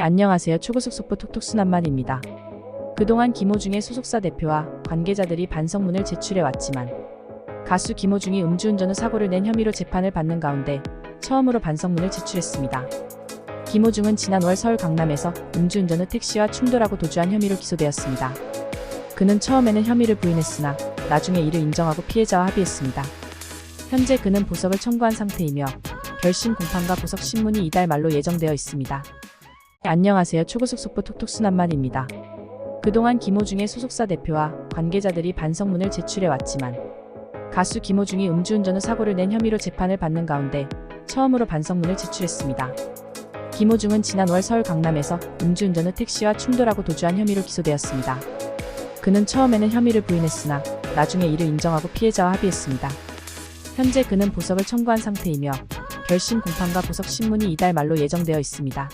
안녕하세요. 초고속 속보 톡톡 순 한말입니다. 그동안 김호중의 소속사 대표와 관계자들이 반성문을 제출해 왔지만 가수 김호중이 음주운전 후 사고를 낸 혐의로 재판을 받는 가운데 처음으로 반성문을 제출했습니다. 김호중은 지난 월 서울 강남에서 음주운전 후 택시와 충돌하고 도주한 혐의로 기소되었습니다. 그는 처음에는 혐의를 부인했으나 나중에 이를 인정하고 피해자와 합의했습니다. 현재 그는 보석을 청구한 상태이며 결심 공판과 보석 신문이 이달 말로 예정되어 있습니다. 안녕하세요. 초고속 속보 톡톡 순한말입니다. 그동안 김호중의 소속사 대표와 관계자들이 반성문을 제출해 왔지만 가수 김호중이 음주운전 후 사고를 낸 혐의로 재판을 받는 가운데 처음으로 반성문을 제출했습니다. 김호중은 지난 월 서울 강남에서 음주운전 후 택시와 충돌하고 도주한 혐의로 기소되었습니다. 그는 처음에는 혐의를 부인했으나 나중에 이를 인정하고 피해자와 합의했습니다. 현재 그는 보석을 청구한 상태이며 결심 공판과 보석 신문이 이달 말로 예정되어 있습니다.